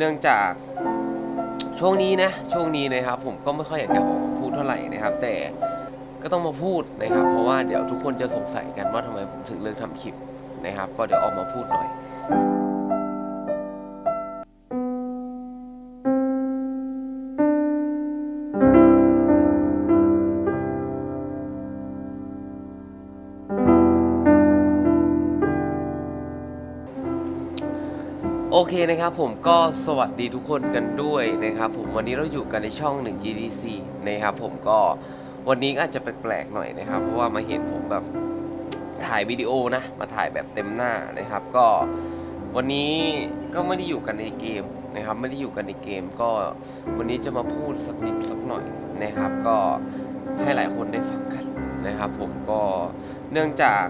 เนื่องจากช่วงนี้นะช่วงนี้นะครับ ผมก็ไม่ค่อยอยากจะออกมาพูดเท่าไหร่นะครับ แต่ก็ต้องมาพูดนะครับ เพราะว่าเดี๋ยวทุกคนจะสงสัยกันว่าทำไมผมถึงเลือกทำคลิปนะครับ ก็เดี๋ยวออกมาพูดหน่อย โอเคนะครับผมก็สวัสดีทุกคนกันด้วยนะครับผมวันนี้เราอยู่กันในช่อง 1 GDC นะครับผมก็วันนี้อาจจะแปลกๆหน่อยนะครับ เพราะว่ามาเห็นผมแบบถ่ายวิดีโอนะ มาถ่ายแบบเต็มหน้านะครับ ก็วันนี้ก็ไม่ได้อยู่กันในเกมนะครับ ไม่ได้อยู่กันในเกม ก็วันนี้จะมาพูดสักนิดสักหน่อยนะครับ ก็ให้หลายคนได้ฟังกันนะครับ ผมก็เนื่องจาก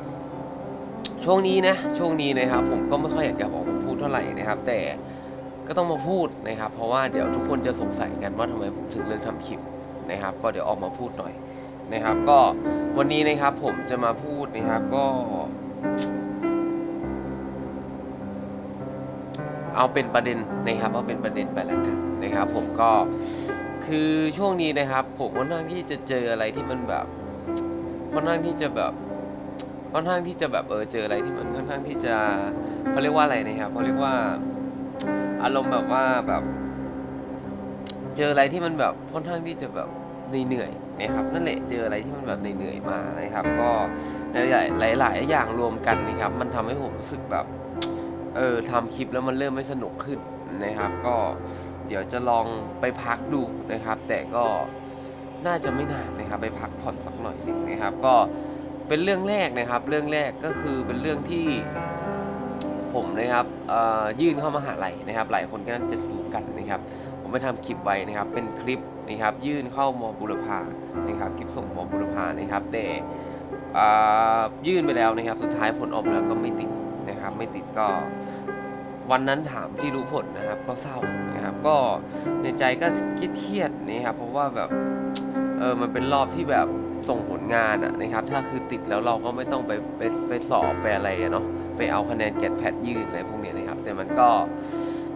ช่วงนี้นะช่วงนี้นะครับ ผมก็ไม่ค่อยอยากจะออก ท่าไหร่นะครับ แต่ก็ต้องมาพูดนะครับ เพราะว่าเดี๋ยวทุกคนจะสงสัยกันว่าทำไมผมถึงเลิกทำคลิปนะครับ ก็เดี๋ยวออกมาพูดหน่อยนะครับ ก็วันนี้นะครับผมจะมาพูดนะครับก็ เอาเป็นประเด็นนะครับเอาเป็นประเด็นไปแล้วกันนะครับ ผมก็คือช่วงนี้นะครับ ผมค่อนข้างที่จะเจออะไรที่มันแบบค่อนข้างที่จะแบบ ค่อนข้างที่จะแบบเออเจออะไรที่มันค่อนข้างที่จะเขาเรียกว่าอะไรนะครับเขาเรียกว่าอารมณ์แบบว่าแบบ เจออะไรที่มันแบบค่อนข้างที่จะแบบเหนื่อยๆนะครับนั่นแหละเจออะไรที่มันแบบเหนื่อยๆมานะครับ ก็หลายๆหลายๆอย่างรวมกันนะครับ มันทำให้ผมรู้สึกแบบเออทำคลิปแล้วมันเริ่มไม่สนุกขึ้นนะครับ ก็เดี๋ยวจะลองไปพักดูนะครับ แต่ก็น่าจะไม่นานนะครับ ไปพักผ่อนสักหน่อยหนึ่งนะครับ ก็ เป็นเรื่องแรกนะครับ เรื่องแรกก็คือเป็นเรื่องที่ผมนะครับยื่นเข้ามาหาลัยนะครับ หลายคนก็น่าจะรู้กันนะครับ ผมไปทำคลิปไว้นะครับ เป็นคลิปนะครับ ยื่นเข้ามอบุรพานะครับ คลิปส่งมอบุรพานะครับ แต่ยื่นไปแล้วนะครับ สุดท้ายผลออกมแล้วก็ไม่ติดนะครับ ไม่ติดก็วันนั้นถามที่รู้ผลนะครับ ก็เศร้านะครับ ก็ในใจก็คิดเครียดนะครับ เพราะว่าแบบเออมันเป็นรอบที่แบบ ส่งผลงานอะนะครับ ถ้าคือติดแล้วเราก็ไม่ต้องไปไปไปสอบไปอะไรเนาะไปเอาคะแนนแกดแพทยื่นอะไรพวกเนี้ยนะครับ แต่มันก็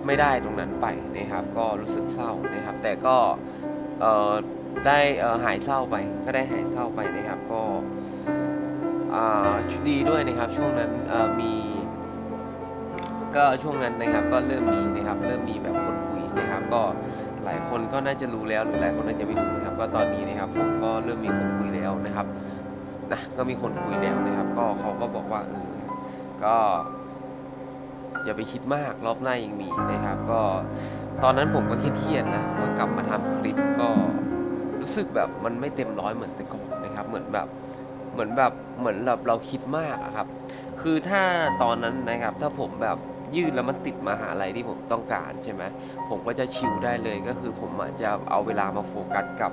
ไม่ได้ตรงนั้นไปนะครับ ก็รู้สึกเศร้านะครับ แต่ก็ได้หายเศร้าไป ก็ได้หายเศร้าไปนะครับ ก็ดีด้วยนะครับ ช่วงนั้นมีก็ช่วงนั้นนะครับก็เริ่มมีนะครับ เริ่มมีแบบคนคุยนะครับ ก็ ลายคนก็น่าจะรู้แล้วหรือหลายคนน่าจะไม่รู้นะครับ ก็ตอนนี้นะครับผมก็เริ่มมีคนคุยแล้วนะครับนะก็มีคนคุยแล้วนะครับ ก็เขาก็บอกว่าเออก็อย่าไปคิดมากรอบหน้ายังมีนะครับ ก็ตอนนั้นผมก็เครียดนะก็กลับมาทำคลิปก็รู้สึกแบบมันไม่เต็มร้อยเหมือนแต่ก่อนนะครับ เหมือนแบบเหมือนแบบเหมือนแบบเราคิดมากครับ คือถ้าตอนนั้นนะครับ ถ้าผมแบบ ยืดแล้วมันติดมาหาลัยที่ผมต้องการใช่ไหมผมก็จะชิลได้เลยก็คือผมอาจจะเอาเวลามาโฟกัสกับ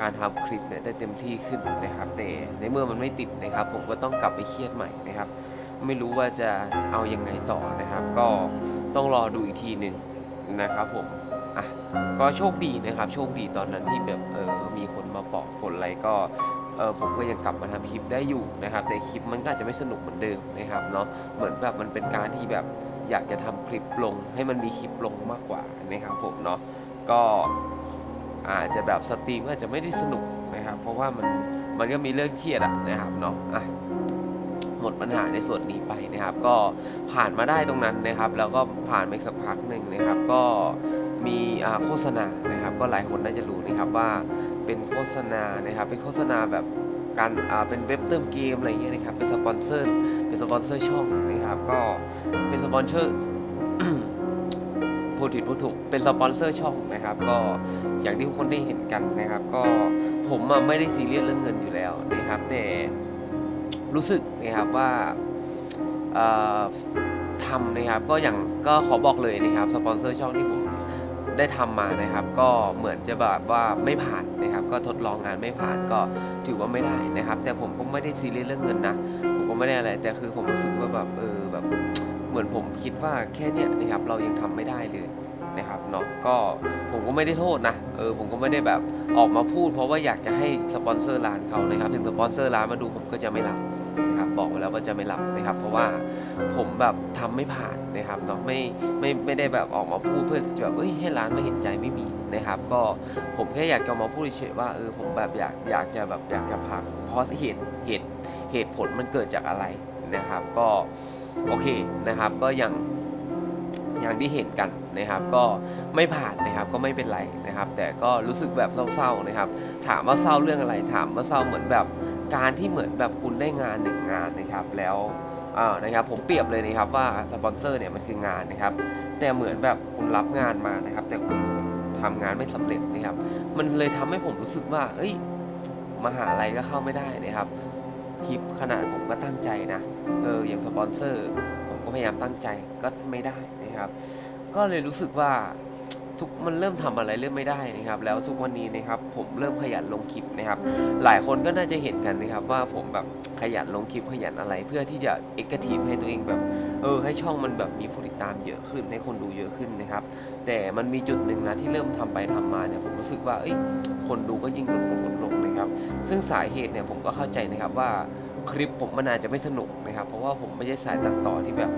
การทำคลิปเนี่ยได้เต็มที่ขึ้นนะครับแต่ในเมื่อมันไม่ติดนะครับ ผมก็ต้องกลับไปเครียดใหม่นะครับ ไม่รู้ว่าจะเอายังไงต่อนะครับ ก็ต้องรอดูอีกทีหนึ่งนะครับผมอะก็โชคดีนะครับโชคดีตอนนั้นที่แบบเออมีคนมาบอกผลอะไรก็เออผมก็ยังกลับมาทำคลิปได้อยู่นะครับ แต่คลิปมันก็อาจจะไม่สนุกเหมือนเดิมนะครับเนาะเหมือนแบบมันเป็นการที่แบบ อยากจะทำคลิปลงให้มันมีคลิปลงมากกว่านะครับผมเนาะก็อาจจะแบบสตรีมก็อาจจะไม่ได้สนุกนะครับเพราะว่ามันมันก็มีเรื่องเครียดอะนะครับเนาะอะหมดปัญหาในส่วนนี้ไปนะครับ ก็ผ่านมาได้ตรงนั้นนะครับ แล้วก็ผ่านไปสักพักหนึ่งนะครับ ก็มีโฆษณานะครับ ก็หลายคนน่าจะรู้นะครับว่าเป็นโฆษณานะครับ เป็นโฆษณาแบบ การอ่าเป็นเว็บเติมเกมอะไรอย่างเงี้ยนะครับเป็นสปอนเซอร์เป็นสปอนเซอร์ช่องนะครับก็เป็นสปอนเซอร์พูดผิดพูดถูกเป็นสปอนเซอร์ช่องนะครับ ก็อย่างที่ทุกคนได้เห็นกันนะครับ ก็ผมอะไม่ได้ซีเรียสเรื่องเงินอยู่แล้วนะครับ แต่รู้สึกนะครับว่าอ่อทำนะครับก็อย่างก็ขอบอกเลยนะครับสปอนเซอร์ช่องที่ผม ได้ทำมานะครับ ก็เหมือนจะแบบว่าไม่ผ่านนะครับ ก็ทดลองงานไม่ผ่านก็ถือว่าไม่ได้นะครับ แต่ผมก็ไม่ได้ซีเรียสเรื่องเงินนะผมก็ไม่ได้อะไร แต่คือผมรู้สึกว่าแบบเออแบบเหมือนผมคิดว่าแค่เนี้ยนะครับเรายังทำไม่ได้เลยนะครับเนาะก็ผมก็ไม่ได้โทษนะเออผมก็ไม่ได้แบบออกมาพูด เพราะว่าอยากจะให้สปอนเซอร์ร้านเขานะครับถึงสปอนเซอร์ร้านมาดูผมก็จะไม่รับ บอกไว้แล้วว่าจะไม่รับนะครับ เพราะว่าผมแบบทำไม่ผ่านนะครับเนาะไม่ไม่ไม่ได้แบบออกมาพูดเพื่อจะแบบเอ้ยให้ร้านไม่เห็นใจไม่มีนะครับ ก็ผมแค่อยากจะมาพูดเฉยว่าเออผมแบบอยากอยากจะแบบอยากจะพักเพราะเหตุเหตุเหตุผลมันเกิดจากอะไรนะครับ ก็โอเคนะครับ ก็อย่างอย่างที่เห็นกันนะครับ ก็ไม่ผ่านนะครับก็ไม่เป็นไรนะครับ แต่ก็รู้สึกแบบเศร้าๆนะครับ ถามว่าเศร้าเรื่องอะไร ถามว่าเศร้าเหมือนแบบ การที่เหมือนแบบคุณได้งานหนึ่งงานนะครับแล้วนะครับผมเปรียบเลยนะครับว่าสปอนเซอร์เนี่ยมันคืองานนะครับ แต่เหมือนแบบคุณรับงานมานะครับ แต่คุณทำงานไม่สำเร็จนะครับ มันเลยทำให้ผมรู้สึกว่า เอ้ยมหาลัยก็เข้าไม่ได้นะครับคลิปขนาดผมก็ตั้งใจนะเอออย่างสปอนเซอร์ ผมก็พยายามตั้งใจก็ไม่ได้นะครับ ก็เลยรู้สึกว่า ทุกมันเริ่มทำอะไรเริ่มไม่ได้นะครับ แล้วทุกวันนี้นะครับผมเริ่มขยันลงคลิปนะครับ หลายคนก็น่าจะเห็นกันนะครับ ว่าผมแบบขยันลงคลิปขยันอะไร เพื่อที่จะเอกทีฟให้ตัวเองแบบเออให้ช่องมันแบบมีผู้ติดตามเยอะขึ้นให้คนดูเยอะขึ้นนะครับ แต่มันมีจุดหนึ่งนะที่เริ่มทำไปทำมาเนี่ยผมรู้สึกว่าเอ้ยคนดูก็ยิ่งลดลงลดลงนะครับ ซึ่งสาเหตุเนี่ยผมก็เข้าใจนะครับว่าคลิปผมมันอาจจะไม่สนุกนะครับ เพราะว่าผมไม่ใช่สายตัดต่อที่แบบ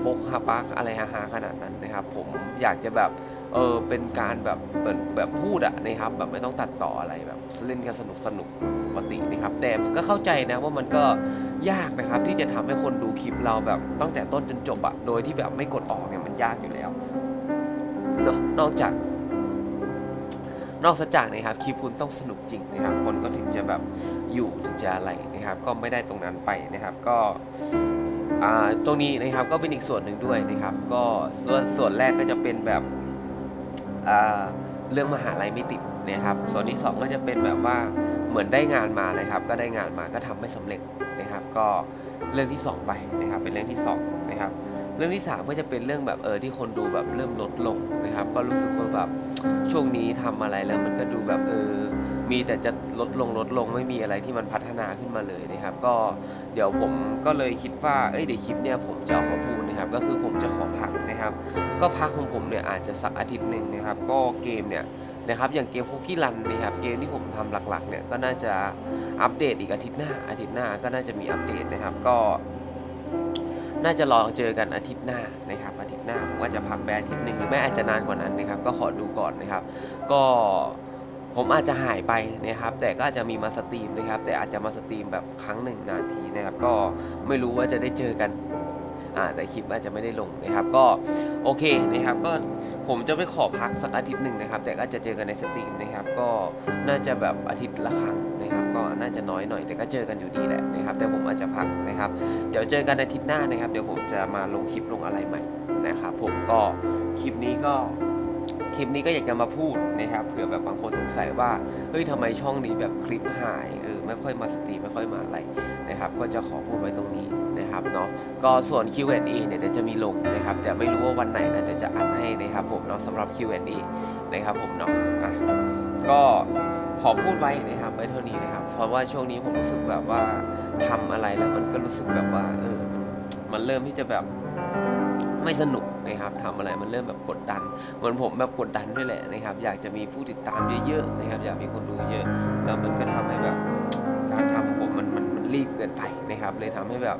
โปกฮาปาร์กอะไรฮาๆขนาดนั้นนะครับ ผมอยากจะแบบ เออเป็นการแบบเหมือนแบบพูดอะนะครับแบบไม่ต้องตัดต่ออะไรแบบเล่นกันสนุกสนุกปกตินะครับ แต่ก็เข้าใจนะว่ามันก็ยากนะครับที่จะทำให้คนดูคลิปเราแบบตั้งแต่ต้นจนจบอะโดยที่แบบไม่กดออกเนี่ยมันยากอยู่แล้วเนอะนอกจาก นอกจากนะครับคลิปคุณต้องสนุกจริงนะครับ คนก็ถึงจะแบบอยู่ถึงจะอะไรนะครับ ก็ไม่ได้ตรงนั้นไปนะครับก็ตรงนี้นะครับก็เป็นอีกส่วนหนึ่งด้วยนะครับ ก็ส่วนส่วนแรกก็จะเป็นแบบ เรื่องมหาลัยไม่ติดนะครับส่วนที่สองก็จะเป็นแบบว่าเหมือนได้งานมานะครับ ก็ได้งานมาก็ทำไม่สำเร็จนะครับ ก็เรื่องที่สองไปนะครับ เป็นเรื่องที่สองนะครับเรื่องที่สามก็จะเป็นเรื่องแบบเออที่คนดูแบบเริ่มลดลงนะครับ ก็รู้สึกว่าแบบช่วงนี้ทำอะไรแล้วมันก็ดูแบบเออ มีแต่จะลดลงลดลงไม่มีอะไรที่มันพัฒนาขึ้นมาเลยนะครับ ก็เดี๋ยวผมก็เลยคิดว่าเอ้ยเดี๋ยวคลิปเนี่ยผมจะออกมาพูดนะครับ ก็คือผมจะขอพักนะครับ ก็พักของผมเนี่ยอาจจะสักอาทิตย์หนึ่งนะครับ ก็เกมเนี่ยนะครับอย่างเกมคุกกี้รันนะครับเกมที่ผมทำหลักๆเนี่ยก็น่าจะอัปเดตอีกอาทิตย์หน้าอาทิตย์หน้าก็น่าจะมีอัปเดตนะครับ ก็น่าจะรอเจอกันอาทิตย์หน้านะครับ อาทิตย์หน้าผมอาจจะพักไปอาทิตย์หนึ่งหรือไม่อาจจะนานกว่านั้นนะครับ ก็ขอดูก่อนนะครับ ก็ ผมอาจจะหายไปนะครับ แต่ก็อาจจะมีมาสตรีมนะครับ แต่อาจจะมาสตรีมแบบครั้งหนึ่งนาทีนะครับ ก็ไม่รู้ว่าจะได้เจอกันอ่าแต่คลิปอาจจะไม่ได้ลงนะครับ ก็โอเคนะครับ ก็ผมจะไปขอพักสักอาทิตย์หนึ่งนะครับ แต่ก็จะเจอกันในสตรีมนะครับ ก็น่าจะแบบอาทิตย์ละครั้งนะครับ ก็น่าจะน้อยหน่อย แต่ก็เจอกันอยู่ดีแหละนะครับ แต่ผมอาจจะพักนะครับ เดี๋ยวเจอกันอาทิตย์หน้านะครับ เดี๋ยวผมจะมาลงคลิปลงอะไรใหม่นะครับ ผมก็คลิปนี้ก็ คลิปนี้ก็อยากจะมาพูดนะครับเผื่อแบบบางคนสงสัยว่าเฮ้ยทำไมช่องนี้แบบคลิปหายเออไม่ค่อยมาสตรีมไม่ค่อยมาอะไรนะครับ ก็จะขอพูดไว้ตรงนี้นะครับเนาะก็ส่วน Q&A เนี่ยเดี๋ยวจะมีลงนะครับแต่ไม่รู้ว่าวันไหนนะเดี๋ยวจะอัดให้นะครับผมเนาะสำหรับ Q&A นะครับผมเนาะอะก็ขอพูดไว้นะครับไว้เท่านี้นะครับ เพราะว่าช่วงนี้ผมรู้สึกแบบว่าทำอะไรแล้วมันก็รู้สึกแบบว่าเออมันเริ่มที่จะแบบไม่สนุก นะครับทำอะไรมันเริ่มแบบกดดันเหมือนผมแบบกดดันด้วยแหละนะครับ อยากจะมีผู้ติดตามเยอะๆนะครับ อยากมีคนดูเยอะ แล้วมันก็ทำให้แบบการทำผมมันมันมันรีบเกินไปนะครับ เลยทำให้แบบ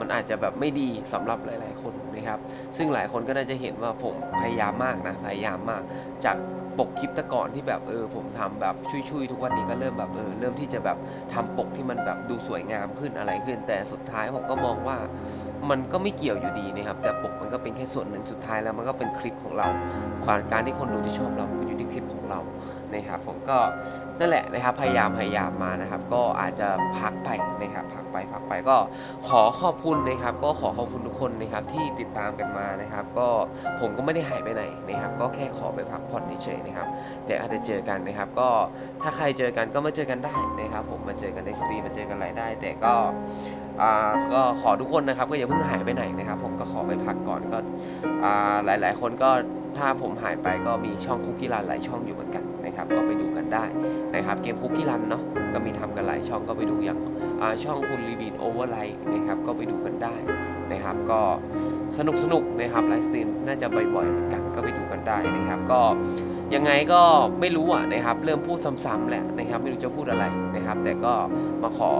มันอาจจะแบบไม่ดีสำหรับหลาย ๆ คนนะครับ ซึ่งหลายคนก็น่าจะเห็นว่าผมพยายามมากนะพยายามมาก จากปกคลิปต่ก่อนที่แบบเออผมทำแบบชุยๆทุกวันนี้ก็เริ่มแบบเออเริ่มที่จะแบบทำปกที่มันแบบดูสวยงามขึ้นอะไรขึ้น แต่สุดท้ายผมก็มองว่า มันก็ไม่เกี่ยวอยู่ดีนะครับ แต่ปกมันก็เป็นแค่ส่วนหนึ่งสุดท้ายแล้วมันก็เป็นคลิปของเราความการที่คนดูจะชอบเราก็อยู่ที่คลิปของเรา นะครับผมก็นั่นแหละนะครับพยายามพยายามมานะครับ ก็อาจจะพักไปนะครับพักไปพักไปก็ขอขอบคุณนะครับ ก็ขอขอบคุณทุกคนนะครับที่ติดตามกันมานะครับ ก็ผมก็ไม่ได้หายไปไหนนะครับ ก็แค่ขอไปพักผ่อนเฉยๆนะครับเดี๋ยวอาจจะเจอกันนะครับ ก็ถ้าใครเจอกันก็มาเจอกันได้นะครับ ผมมาเจอกันในสตรีมาเจอกันอะไรได้ แต่ก็อ่าก็ขอทุกคนนะครับ ก็อย่าเพิ่งหายไปไหนนะครับ ผมก็ขอไปพักก่อนก็อ่าหลาย ๆ คนก็ถ้าผมหายไปก็มีช่องคุกกี้รันหลายช่องอยู่เหมือนกัน นะครับก็ไปดูกันได้นะครับเกมคุกกี้รันเนาะก็มีทำกันหลายช่องก็ไปดูอย่างาช่องคุณรีบีนโอเวอร์ไลท์นะครับก็ไปดูกันได้นะครับก็สนุกสนุกนะครับไลฟ์สตรีมน่าจะบ่อยๆเหมือนกันก็ไปดูกันได้นะครับ ก็ยังไงก็ไม่รู้อะนะครับ เริ่มพูดซ้ำๆแหละนะครับ ไม่รู้จะพูดอะไรนะครับ แต่ก็มาขอ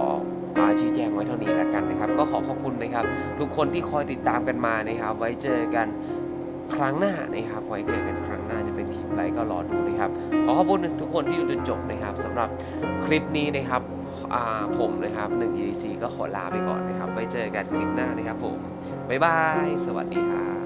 ชี้แจงไว้เท่านี้แล้วกันนะครับ ก็ขอขอบคุณนะครับ ทุกคนที่คอยติดตามกันมานะครับ ไว้เจอกัน ครั้งหน้านะครับไว้เจอกันครั้งหน้าจะเป็นคลิปอะไรก็รอดูนะครับ ขอขอบคุณทุกคนที่ดูจนจบนะครับสำหรับคลิปนี้นะครับผมนะครับ1 EDC ก็ขอลาไปก่อนนะครับไว้เจอกันคลิปหน้านะครับผมบ๊ายบาย สวัสดีครับ